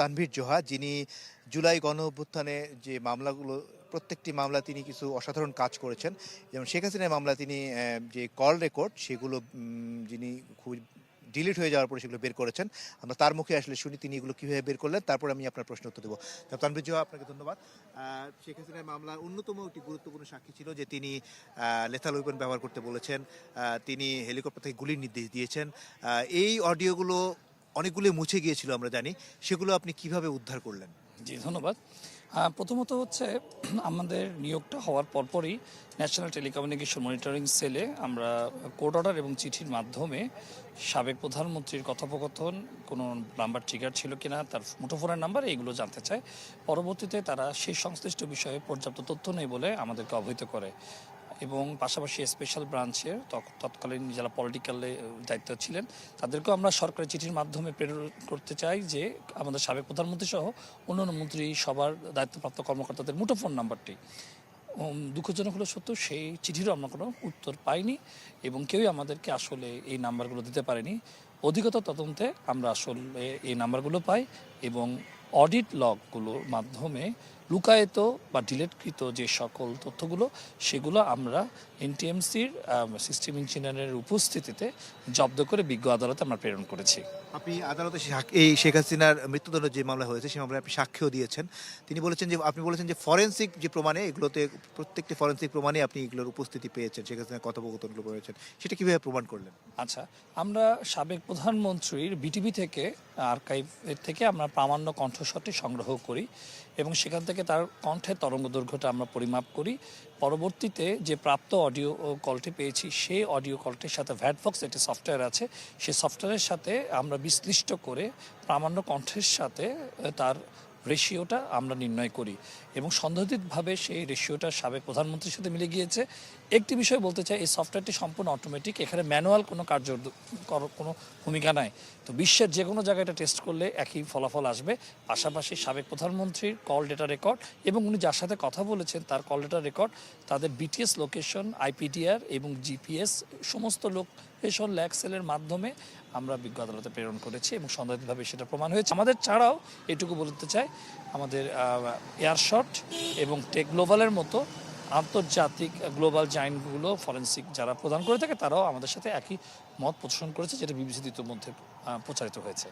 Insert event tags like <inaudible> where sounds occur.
তানভীর জোহা, যিনি জুলাই গণ অভ্যুত্থানে যে মামলাগুলো, প্রত্যেকটি মামলা তিনি কিছু অসাধারণ কাজ করেছেন। যেমন শেখ হাসিনার মামলা তিনি যে কল রেকর্ড, সেগুলো যিনি খুব ডিলিট হয়ে যাওয়ার পরে সেগুলো বের করেছেন। আমরা তার মুখে আসলে শুনি তিনি এগুলো কীভাবে বের করলেন, তারপর আমি আপনার প্রশ্ন উত্তর দেবো। তানভীর জোহা, আপনাকে ধন্যবাদ। শেখ হাসিনার মামলার অন্যতম একটি গুরুত্বপূর্ণ সাক্ষী ছিল যে তিনি লেথাল ওয়েপন ব্যবহার করতে বলেছেন। তিনি হেলিকপ্টার থেকে গুলির নির্দেশ দিয়েছেন। এই অডিওগুলো অনেকগুলো মুছে গিয়েছিল, আমরা জানি। সেগুলো আপনি কীভাবে উদ্ধার করলেন? জি, ধন্যবাদ। প্রথমত হচ্ছে <clears throat> আমাদের নিয়োগটা হওয়ার পরপরই ন্যাশনাল টেলিকমিউনিকেশন মনিটরিং সেলে আমরা কোর্ট অর্ডার এবং চিঠির মাধ্যমে সাবেক প্রধানমন্ত্রীর কথোপকথন, কোনো নাম্বার ট্রিগার ছিল কিনা, তার মুঠোফোনের নাম্বার, এইগুলো জানতে চায় পরবর্তীতে তারা সেই সংশ্লিষ্ট বিষয়ে পর্যাপ্ত তথ্য নেই বলে আমাদেরকে অবহিত করে। এবং পাশাপাশি স্পেশাল ব্রাঞ্চের তৎ- তৎকালীন যারা পলিটিক্যালে দায়িত্ব ছিলেন, তাদেরকেও আমরা সরকারি চিঠির মাধ্যমে প্রেরণ করতে চাই যে আমাদের সাবেক প্রধানমন্ত্রী সহ অন্যান্য মন্ত্রী সবার দায়িত্বপ্রাপ্ত কর্মকর্তাদের মুঠোফোন নাম্বারটি। দুঃখজনক হলো সত্য, সেই চিঠিরও আমরা কোনো উত্তর পাইনি এবং কেউই আমাদেরকে আসলে এই নাম্বারগুলো দিতে পারেনি। অধিকতর তদন্তে আমরা আসলে এই নাম্বারগুলো পাই এবং অডিট লগগুলোর মাধ্যমে লুকায়িত বা ডিলেটকৃত যে সকল তথ্যগুলো সেগুলো আমরা এনটিএমসির সিস্টেম ইঞ্জিনিয়ারের উপস্থিতিতে জব্দ করে বিজ্ঞ আদালতে আমরা প্রেরণ করেছি। আপনি আদালতে এই শেখ হাসিনার মৃত্যুদণ্ড যে মামলা হয়েছে সেই মামলায় আপনি সাক্ষ্য দিয়েছেন। তিনি বলেছেন যে আপনি বলেছেন যে ফরেন্সিক যে প্রমাণে এগুলোতে প্রত্যেকটি ফরেন্সিক প্রমাণে আপনি এগুলোর উপস্থিতি পেয়েছেন শেখ হাসিনার কথোপকথনগুলো পেয়েছেন সেটা কীভাবে প্রমাণ করলেন? আচ্ছা আমরা সাবেক প্রধানমন্ত্রীর বিটিভি থেকে আর্কাইভ থেকে আমরা প্রামাণ্য কণ্ঠস্বরটি সংগ্রহ করি এবং সেখান থেকে তার কণ্ঠের তরঙ্গ দৈর্ঘ্যটা আমরা পরিমাপ করি। পরবর্তীতে যে প্রাপ্ত অডিও কলটি পেয়েছি, সেই অডিও কলটির সাথে ভ্যাটফক্স একটি সফটওয়্যার আছে। সেই সফটওয়্যারের সাথে আমরা বিশ্লিষ্ট করে প্রামাণ্য কণ্ঠের সাথে তার রেশিওটা আমরা নির্ণয় করি। এবং সন্দেহিতভাবে সেই রেশিওটা সাবেক প্রধানমন্ত্রীর সাথে মিলে গিয়েছে। একটি বিষয় বলতে চাই, এই সফটওয়্যারটি সম্পূর্ণ অটোমেটিক এখানে ম্যানুয়াল কোনো কার্য কর- কোনো ভূমিকা নাই। তো বিশ্বের যে কোনো জায়গায় এটা টেস্ট করলে একই ফলাফল আসবে। পাশাপাশি সাবেক প্রধানমন্ত্রীর কল ডেটা রেকর্ড এবং উনি যার সাথে কথা বলেছেন তার কল ডেটা রেকর্ড তাদের বিটিএস লোকেশন আইপিডিআর এবং জিপিএস সমস্ত লোকেশন ল্যাক্সেলের মাধ্যমে আমরা বিজ্ঞ আদালতে প্রেরণ করেছি এবং সন্দেহিতভাবে সেটা প্রমাণ হয়েছে। আমাদের ছাড়াও এটুকু বলতে চাই আমাদের এয়ারশট এবং টেক গ্লোবালের মতো আন্তর্জাতিক গ্লোবাল জাইন্টগুলো ফরেন্সিক যারা প্রদান করে থাকে, তারাও আমাদের সাথে একই মত প্রদর্শন করেছে, যেটা বিবিসিতে ইতিমধ্যে প্রচারিত হয়েছে।